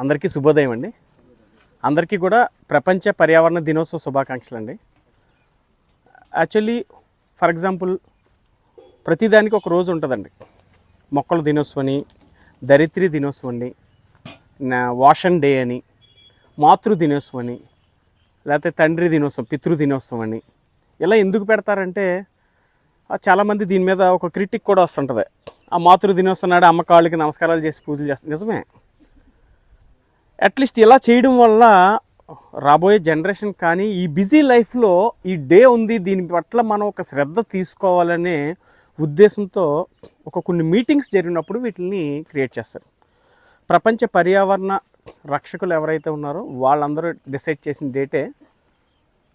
అందరికీ శుభోదయం అండి. అందరికీ కూడా ప్రపంచ పర్యావరణ దినోత్సవ శుభాకాంక్షలు అండి యాక్చువల్లీ ఫర్ ఎగ్జాంపుల్ ప్రతిదానికి ఒక రోజు ఉంటుందండి. మొక్కల దినోత్సవం దరిత్రి ధరిత్రి దినోత్సవం వాషన్ డే అని మాతృ దినోత్సవం అని లేకపోతే తండ్రి దినోత్సవం పితృ దినోత్సవం అని ఇలా ఎందుకు పెడతారంటే చాలామంది దీని మీద ఒక క్రిటిక్ కూడా వస్తుంటుంది. ఆ మాతృ దినోత్సవం నాడు అమ్మకాళ్ళకి నమస్కారాలు చేసి పూజలు చేస్తారు నిజమే? అట్లీస్ట్ ఇలా చేయడం వల్ల రాబోయే జనరేషన్ కానీ ఈ బిజీ లైఫ్లో ఈ డే ఉంది దీని పట్ల మనం ఒక శ్రద్ధ తీసుకోవాలనే ఉద్దేశంతో ఒక కొన్ని మీటింగ్స్ జరిగినప్పుడు వీటిని క్రియేట్ చేస్తారు. ప్రపంచ పర్యావరణ రక్షకులు ఎవరైతే ఉన్నారో వాళ్ళందరూ డిసైడ్ చేసిన డేటే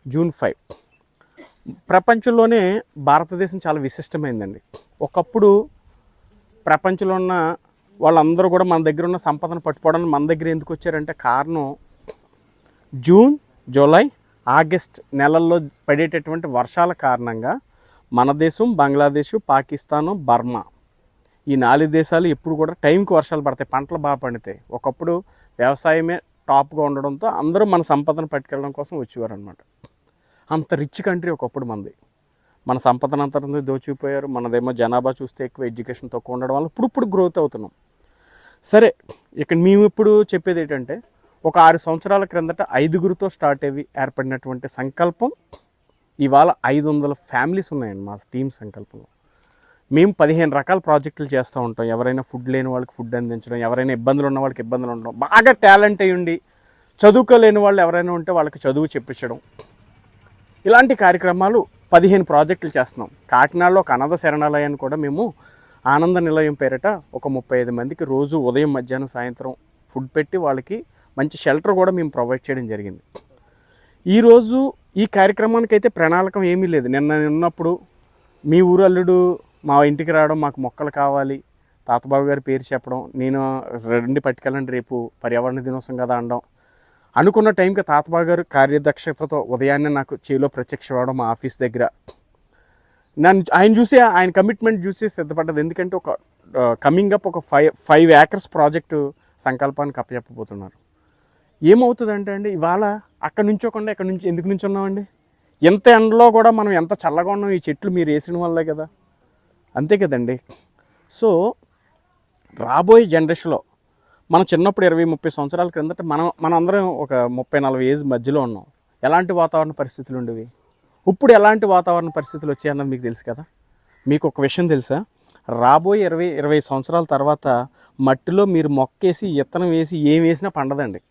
జూన్ ఫైవ్. ప్రపంచంలోనే భారతదేశం చాలా విశిష్టమైందండి. ఒకప్పుడు ప్రపంచంలో ఉన్న వాళ్ళందరూ కూడా మన దగ్గర ఉన్న సంపదను పట్టుకోవడానికి మన దగ్గర ఎందుకు వచ్చారంటే కారణం జూన్ జూలై ఆగస్ట్ నెలల్లో పడేటటువంటి వర్షాల కారణంగా మన దేశం బంగ్లాదేశ్ పాకిస్తాను బర్మా ఈ నాలుగు దేశాలు ఎప్పుడు కూడా టైంకి వర్షాలు పడతాయి పంటలు బాగా పండుతాయి. ఒకప్పుడు వ్యవసాయమే టాప్గా ఉండడంతో అందరూ మన సంపదను పట్టుకెళ్ళడం కోసం వచ్చేవారు అనమాట అంత రిచ్ కంట్రీ ఒకప్పుడు మనది. మన సంపదను అంతా దోచిపోయారు. మనదేమో జనాభా చూస్తే ఎక్కువ ఎడ్యుకేషన్ తక్కువ ఉండడం వల్ల ఇప్పుడు ఇప్పుడు గ్రోత్ అవుతున్నాం. సరే ఇక్కడ మేము ఇప్పుడు చెప్పేది ఏంటంటే ఒక ఆరు సంవత్సరాల క్రిందట ఐదుగురితో స్టార్ట్ అయ్యి ఏర్పడినటువంటి సంకల్పం ఇవాళ ఐదు వందల ఫ్యామిలీస్ ఉన్నాయండి మా టీం సంకల్పంలో. మేము పదిహేను రకాల ప్రాజెక్టులు చేస్తూ ఉంటాం. ఎవరైనా ఫుడ్ లేని వాళ్ళకి ఫుడ్ అందించడం ఎవరైనా ఇబ్బందులు ఉన్న వాళ్ళకి ఇబ్బందులు ఉండడం బాగా టాలెంట్ అయ్యి ఉండి చదువుకోలేని వాళ్ళు ఎవరైనా ఉంటే వాళ్ళకి చదువు చెప్పించడం ఇలాంటి కార్యక్రమాలు పదిహేను ప్రాజెక్టులు చేస్తున్నాం. కాకినాడలో ఒక అనాథ శరణాలయాన్ని కూడా మేము ఆనంద నిలయం పేరిట ఒక ముప్పై ఐదు మందికి రోజు ఉదయం మధ్యాహ్నం సాయంత్రం ఫుడ్ పెట్టి వాళ్ళకి మంచి షెల్టర్ కూడా మేము ప్రొవైడ్ చేయడం జరిగింది. ఈరోజు ఈ కార్యక్రమానికి అయితే ప్రణాళికం ఏమీ లేదు. నిన్న ఉన్నప్పుడు మీ ఊరు అల్లుడు మా ఇంటికి రావడం మాకు మొక్కలు కావాలి తాతబాబు గారి పేరు చెప్పడం నేను రెండు పట్టుకెళ్ళండి రేపు పర్యావరణ దినోత్సవం కదా అనడం అనుకున్న టైంకి తాతబా గారు కార్యదక్షతతో ఉదయాన్నే నాకు చేలో ప్రత్యక్ష అవ్వడం మా ఆఫీస్ దగ్గర. నన్ను ఆయన చూసి ఆయన కమిట్మెంట్ చూసి సిద్ధపడ్డది. ఎందుకంటే ఒక కమింగ్ అప్ ఒక ఫైవ్ ఫైవ్ ఏకర్స్ ప్రాజెక్టు సంకల్పానికి అప్పచెప్పబోతున్నారు. ఏమవుతుందంటే అండి ఇవాళ అక్కడ నుంచోకుండా ఇక్కడ నుంచి ఎందుకు నుంచి ఉన్నామండి? ఎంత ఎండలో కూడా మనం ఎంత చల్లగా ఉన్నాం ఈ చెట్లు మీరు వేసిన వల్లే కదా. అంతే కదండి. సో రాబోయే జనరేషన్లో మనం చిన్నప్పుడు ఇరవై ముప్పై సంవత్సరాల క్రిందట మనం మనందరం ఒక ముప్పై నలభై ఏజ్ మధ్యలో ఉన్నాం. ఎలాంటి వాతావరణ పరిస్థితులు ఉండేవి? ఇప్పుడు ఎలాంటి వాతావరణ పరిస్థితులు వచ్చాయన్నది మీకు తెలుసు కదా? మీకు ఒక విషయం తెలుసా? రాబోయే ఇరవై ఇరవై సంవత్సరాల తర్వాత మట్టిలో మీరు మొక్కేసి ఇత్తనం వేసి ఏం వేసినా పండదండి.